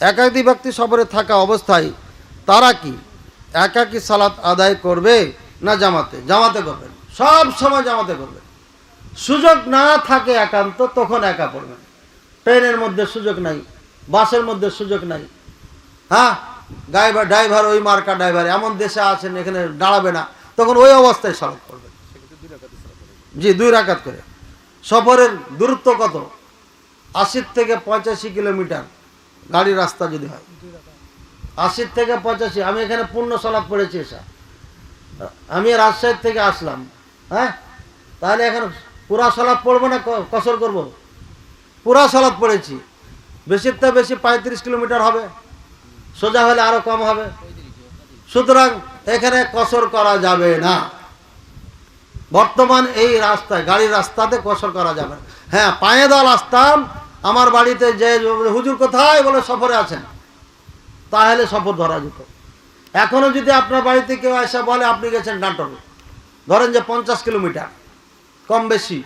একাধিক ব্যক্তি সফরে থাকা অবস্থায়, তারা কি একাকি সালাত আদায় করবে না জামাতে? জামাতে করবেন সব সময় জামাতে করবেন সুযোগ না থাকে একান্ত, তখন একা পড়বেন ট্রেনের মধ্যে সুযোগ নাই, বাসের মধ্যে সুযোগ নাই। হ্যাঁ? ড্রাইভার ড্রাইভার, ওই মার্কা ড্রাইভার, এমন দেশে আছেন, এখানে দাঁড়াবে না। তখন ওই অবস্থায় সালাত করবেন জি, দুই রাকাত করে। সফরের দূরত্ব কত? আশির থেকে পঁচাশি কিলোমিটার। গাড়ির রাস্তা যদি হয় আশির থেকে পঁচাশি, আমি এখানে পূর্ণ সলাপ পড়েছি এসা। আমি রাজশাহী থেকে আসলাম হ্যাঁ? তাহলে এখন পুরা সলাপ পড়ব না কসর করব? পুরা সলাপ পড়েছি। বেশির থেকে বেশি পঁয়ত্রিশ কিলোমিটার হবে, সোজা হলে আরও কম হবে। সুতরাং এখানে কসর করা যাবে না। বর্তমান এই রাস্তায়, গাড়ির রাস্তাতে কসর করা যাবে। হ্যাঁ পায়ে দল আসতাম আমার বাড়িতে যে হুজুর কোথায় বলে সফরে আছেন, তাহলে সফর ধরা যেত। এখনও যদি আপনার বাড়িতে কেউ এসে বলে, আপনি গেছেন নাটোরে। ধরেন যে পঞ্চাশ কিলোমিটার, কম বেশি।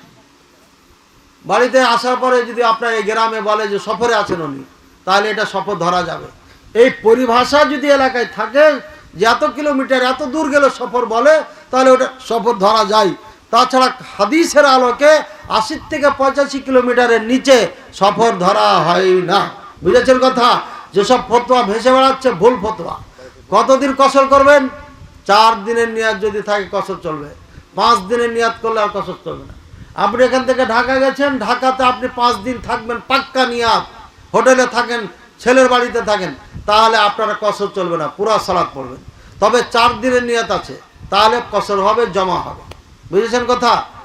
বাড়িতে আসার পরে যদি আপনার এই গ্রামে বলে যে সফরে আছেন উনি, তাহলে এটা সফর ধরা যাবে। এই পরিভাষা যদি এলাকায় থাকে যে এত কিলোমিটার, এত দূর গেলে সফর বলে, তাহলে ওটা সফর ধরা যায়। তাছাড়া হাদিসের আলোকে আশি থেকে পঁচাশি কিলোমিটারের নিচে সফর ধরা হয় না। বুঝেছেন কথা? যেসব ফতোয়া ভেসে বেড়াচ্ছে, ভুল ফতোয়া। কতদিন কসর করবেন? চার দিনের নিয়াত যদি থাকে, কসর চলবে। পাঁচ দিনের নিয়াত করলে আর কসর চলবে না। আপনি এখান থেকে ঢাকা গেছেন, ঢাকাতে আপনি পাঁচ দিন থাকবেন, পাক্কা নিয়াত। হোটেলে থাকেন, ছেলের বাড়িতে থাকেন, তাহলে আপনারা কসর চলবে না, পুরা সালাদ পড়বেন। তবে চার দিনের নিয়াত আছে, তাহলে কসর হবে, জমা হবে। বুঝেছেন কথা?